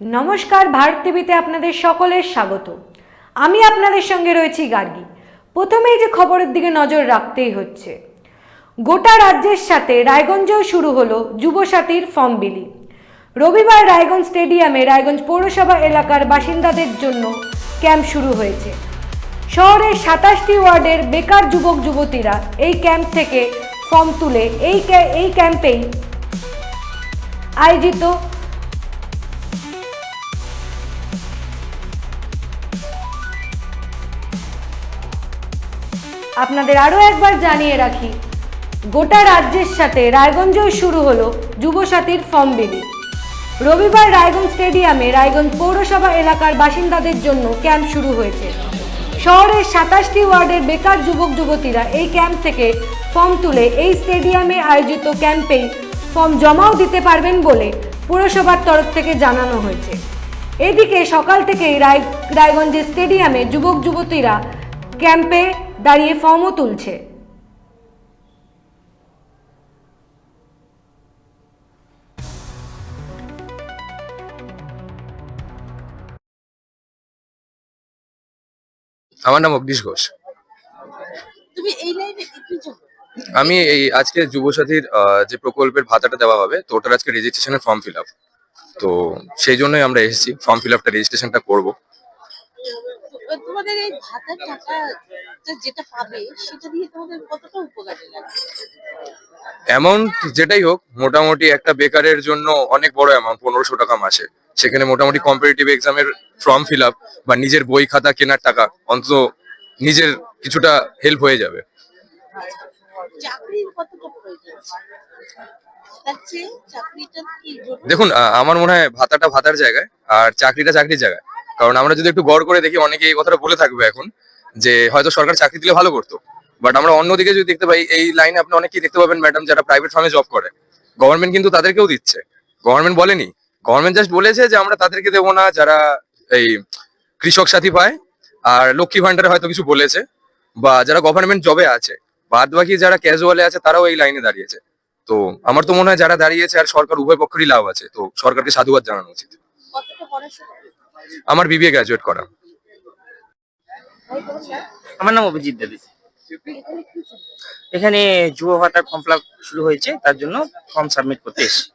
নমস্কার, ভারত টিভিতে আপনাদের সকলের স্বাগত। আমি আপনাদের সঙ্গে রয়েছি গার্গী। প্রথমেই যে খবরের দিকে নজর রাখতেই হচ্ছে। গোটা রাজ্যের সাথে রায়গঞ্জেও শুরু হলো যুবসাথীর ফর্ম বিলি। রবিবার রায়গঞ্জ স্টেডিয়ামে রায়গঞ্জ পৌরসভা এলাকার বাসিন্দাদের জন্য ক্যাম্প শুরু হয়েছে। শহরের সাতাশটি ওয়ার্ডের বেকার যুবক, যুবতীরা এই ক্যাম্প থেকে ফর্ম তুলে এই এই ক্যাম্পেই আয়োজিত আপনাদের আরও একবার জানিয়ে রাখি, গোটা রাজ্যের সাথে রায়গঞ্জেও শুরু হলো যুবসাথীর ফর্ম বিলি। রবিবার রায়গঞ্জ স্টেডিয়ামে রায়গঞ্জ পৌরসভা এলাকার বাসিন্দাদের জন্য ক্যাম্প শুরু হয়েছে। শহরের সাতাশটি ওয়ার্ডের বেকার যুবক যুবতীরা এই ক্যাম্প থেকে ফর্ম তুলে এই স্টেডিয়ামে আয়োজিত ক্যাম্পেই ফর্ম জমাও দিতে পারবেন বলে পুরসভার তরফ থেকে জানানো হয়েছে। এদিকে সকাল থেকেই রায় রায়গঞ্জের স্টেডিয়ামে যুবক যুবতীরা ক্যাম্পে দাঁড়িয়ে ফর্মও তুলছে। আমার নাম অগ্নিশ ঘোষ। তুমি এই লাইনে আমি এই আজকে যুবসাথীর আহ, যে প্রকল্পের ভাতাটা দেওয়া হবে তো ওটার আজকে রেজিস্ট্রেশনের ফর্ম ফিল আপ তো সেই জন্যই আমরা এসেছি ফর্ম ফিল আপটা রেজিস্ট্রেশনটা করব। তোমাদের এই ভাতার টাকা যেটা পাবে সেটা দিয়ে তোমাদের কতটা উপকারে লাগে অ্যামাউন্ট যেটাই হোক মোটামুটি একটা বেকারের জন্য অনেক বড় অ্যামাউন্ট পনেরোশো টাকা মাসে। সেখানে মোটামুটি কম্পিটিটিভ এক্সামের ফর্ম ফিল আপ বা নিজের বই খাতা কেনার টাকা অন্তত নিজের কিছুটা হেল্প হয়ে যাবে। দেখুন আমার মনে হয় ভাতাটা ভাতার জায়গায় আর চাকরিটা চাকরির জায়গায়। কারণ আমরা যদি একটু গড় করে দেখি, অনেকে এই কথাটা বলে থাকবে এখন যে হয়তো সরকার চাকরি দিলে ভালো করতো। বাট আমরা অন্যদিকে যদি দেখতে পাই, এই লাইনে আপনি অনেকেই দেখতে পাবেন ম্যাডাম যারা প্রাইভেট ফার্মে জব করে। গভর্নমেন্ট কিন্তু তাদেরকেও দিচ্ছে। গভর্নমেন্ট বলেনি। গভর্নমেন্ট জাস্ট বলেছে যে আমরা তাদেরকে দেবো না, যারা এই কৃষক সাথী পায়। আর লক্ষ্মী ভান্ডারে হয়তো কিছু বলেছে, বা যারা গভর্নমেন্ট জবে আছে। বাদ বাকি যারা ক্যাজুয়ালে আছে, তারাও এই লাইনে দাঁড়িয়েছে। তো আমার তো মনে হয় যারা দাঁড়িয়েছে আর সরকার উভয় পক্ষেরই লাভ আছে। তো সরকারকে সাধুবাদ জানানো উচিত। আমার বিবিএ গ্রাজুয়েট করা। আমার নাম অভিজিৎ দেবী। এখানে যুব ভাতার ফর্ম ফিল শুরু হয়েছে তার জন্য ফর্ম সাবমিট করতে এসেছি।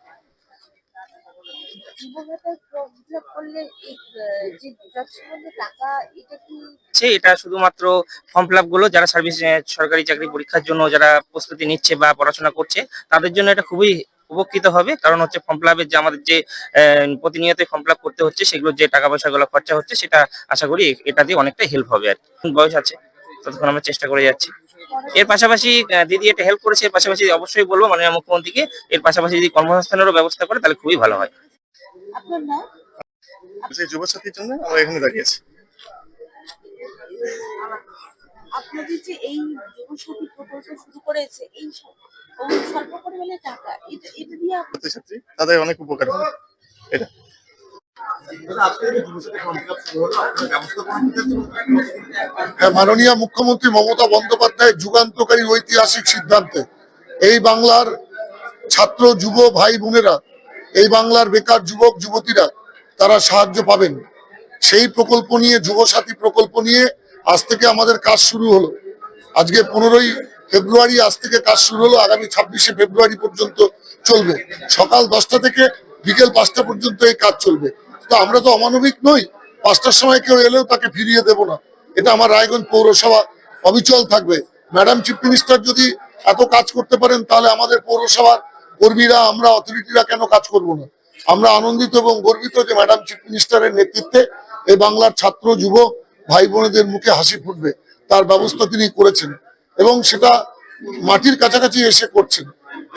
সে এটা শুধুমাত্র ফর্ম ফিলগুলো যারা সার্ভিস সরকারি চাকরি পরীক্ষার জন্য যারা প্রস্তুতি নিচ্ছে বা পড়াশোনা করছে তাদের জন্য এটা খুবই উপকৃত হবে। কারণ হচ্ছে ফর্ম ফিল যে আমাদের যে প্রতিনিয়ত ফর্ম ফিল করতে হচ্ছে সেগুলো যে টাকা পয়সাগুলো খরচা হচ্ছে সেটা আশা করি এটা দিয়ে অনেকটা হেল্প হবে আর কি। বয়স আছে ততক্ষণ আমরা চেষ্টা করে যাচ্ছি। এর পাশাপাশি দিদি এটা হেল্প করেছে এর পাশাপাশি অবশ্যই বলব মাননীয় মুখ্যমন্ত্রীকে এর পাশাপাশি যদি কর্মসংস্থানেরও ব্যবস্থা করে তাহলে খুবই ভালো হয়। আপনার নাম? যুবসাথীর জন্য আমরা এখানে দাঁড়িয়েছি আপনাদের যে এই যুবসাথী প্রকল্প শুরু করেছে এই স্বল্প পরিমাণে টাকা এটা এটা দিয়ে ছাত্রছাত্রী তাদের অনেক উপকার হবে। এটা। হ্যাঁ, মাননীয় মুখ্যমন্ত্রী মমতা বন্দ্যোপাধ্যায়ের যুগান্তকারী ঐতিহাসিক সিদ্ধান্তে এই বাংলার ছাত্র যুব ভাই বোনেরা এই বাংলার বেকার যুবক যুবতীরা তারা সাহায্য পাবেন। সেই প্রকল্প নিয়ে যুবসাথী প্রকল্প নিয়ে আজ থেকে আমাদের কাজ শুরু হলো। আজকে পনেরোই ফেব্রুয়ারি, আজ থেকে কাজ শুরু হলো, আগামী ছাব্বিশে ফেব্রুয়ারি পর্যন্ত চলবে। সকাল দশটা থেকে বিকেল পাঁচটা পর্যন্ত এই কাজ চলবে। তো আমরা তো অমানবিক নই, পাঁচটার সময় কেউ এলেও তাকে ফিরিয়ে দেব না। এটা আমার রায়গঞ্জ পৌরসভা অবিচল থাকবে। ম্যাডাম চিফ মিনিস্টার যদি এত কাজ করতে পারেন, তাহলে আমাদের পৌরসভার কর্মীরা, আমরা অথরিটিরা কেন কাজ করব না? আমরা আনন্দিত এবং গর্বিত যে ম্যাডাম চিফ মিনিস্টারের নেতৃত্বে এই বাংলার ছাত্র, যুব ভাই বোনেদের মুখে হাসি ফুটবে তার ব্যবস্থা তিনি করেছেন এবং সেটা মাটির কাছাকাছি এসে করছেন।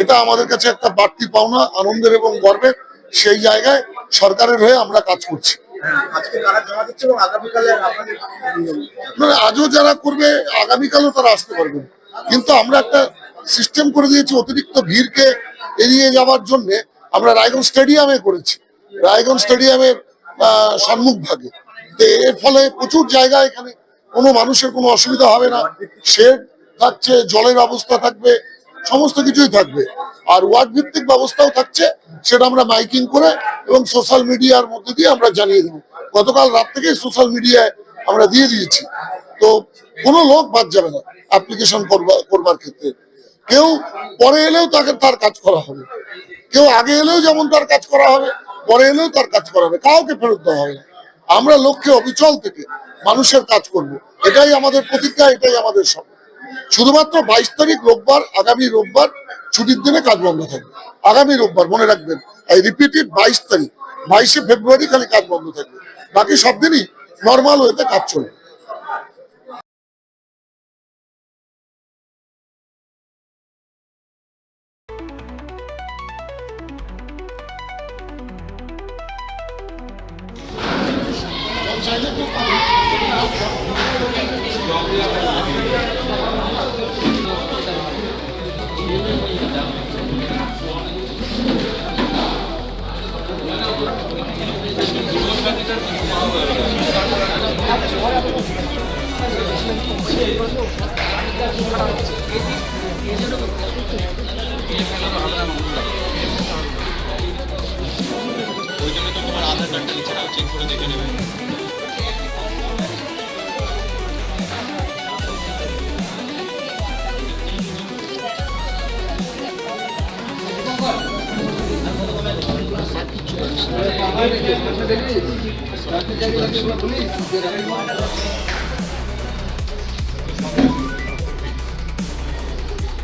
এটা আমাদের কাছে একটা বাড়তি পাওনা আনন্দের এবং গর্বের সেই জায়গায় সরকারের হয়ে আমরা কাজ করছি। আজও যারা করবে আগামীকালও তারা আসতে পারবেন। কিন্তু আমরা একটা সিস্টেম করে দিয়েছি অতিরিক্ত ভিড়কে এড়িয়ে যাওয়ার জন্য আমরা রায়গঞ্জ স্টেডিয়ামে করেছি। রায়গঞ্জ স্টেডিয়ামের সম্মুখ ভাগে এর ফলে প্রচুর জায়গা এখানে কোনো মানুষের কোনো অসুবিধা হবে না। শেড থাকছে, জলের ব্যবস্থা থাকবে, সমস্ত কিছুই থাকবে। আর ওয়ার্ড ভিত্তিক ব্যবস্থাও থাকছে, সেটা আমরা মাইকিং করে এবং সোশ্যাল মিডিয়ার মধ্যে দিয়ে আমরা জানিয়ে দেবো। গতকাল রাত থেকে সোশ্যাল মিডিয়ায় আমরা দিয়ে দিয়েছি। তো কোনো লোক বাদ যাবে না অ্যাপ্লিকেশন করবার ক্ষেত্রে। কেউ পরে এলেও তাকে তার কাজ করা হবে। কেউ আগে এলেও যেমন তার কাজ করা হবে, পরে এলেও তার কাজ করা হবে। কাউকে ফেরত দেওয়া হবে না। আমরা লক্ষ্যে অবিচল থেকে মানুষের কাজ করব। এটাই আমাদের প্রতিজ্ঞা, এটাই আমাদের সব শুধুমাত্র বাইশ তারিখ রোববার, আগামী রোববার, ছুটির দিনে কাজ বন্ধ থাকবে। আগামী রোববার, মনে রাখবেন, এই রিপিটেড বাইশ তারিখ, বাইশে ফেব্রুয়ারি খালি কাজ বন্ধ থাকবে। বাকি সব দিনই নর্মাল ওয়েতে কাজ চলবে।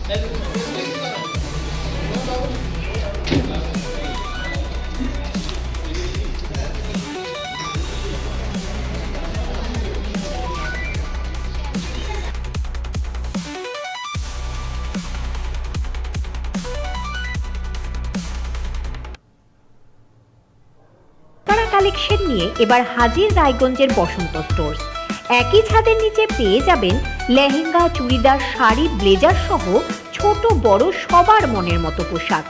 তারা কালেকশন নিয়ে এবার হাজির রায়গঞ্জের বসন্ত স্টোর্স। একই ছাদের নিচে পেয়ে যাবেন লেহেঙ্গা, চুড়িদার, শাড়ি, ব্লেজার সহ ছোট বড় সবার মনের মতো পোশাক।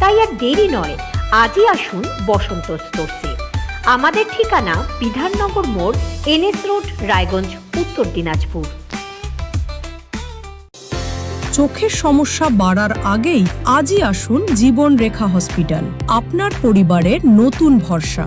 তাই আর দেরি নয়, আজই আসুন বসন্ত স্টোরসে। আমাদের ঠিকানা বিধাননগর মোড়, এনএস রোড, রায়গঞ্জ, উত্তর দিনাজপুর। চোখের সমস্যা বাড়ার আগেই আজই আসুন জীবন রেখা হসপিটাল। আপনার পরিবারের নতুন ভরসা।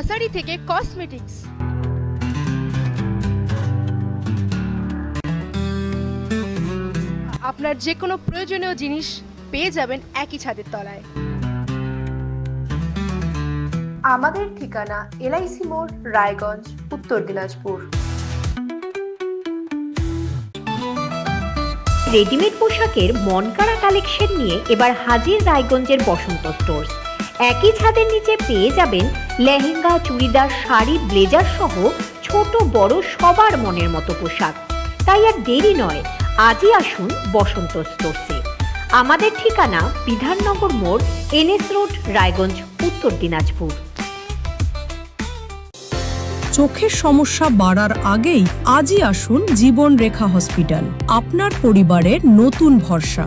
গ্রসারি থেকে কসমেটিক্স আপনার যে কোনো প্রয়োজনীয় জিনিস পেয়ে যাবেন একই ছাদের তলায়। আমাদের ঠিকানা এলআইসি মোড় রায়গঞ্জ উত্তর দিনাজপুর। রেডিমেড পোশাকের মনকাড়া কালেকশন নিয়ে এবার হাজির রায়গঞ্জের বসন্ত স্টোর্স। একই ছাদের নিচে পেয়ে যাবেন লেহেঙ্গা, চুড়িদার, শাড়ি, ব্লেজার সহ ছোট বড় সবার মনের মতো পোশাক। তাই আর দেরি নয়, আজই আসুন বসন্ত স্টোরসে। আমাদের ঠিকানা বিধাননগর মোড়, এনএস রোড, রায়গঞ্জ, উত্তর দিনাজপুর। চোখের সমস্যা বাড়ার আগেই আজই আসুন জীবন রেখা হসপিটাল। আপনার পরিবারের নতুন ভরসা।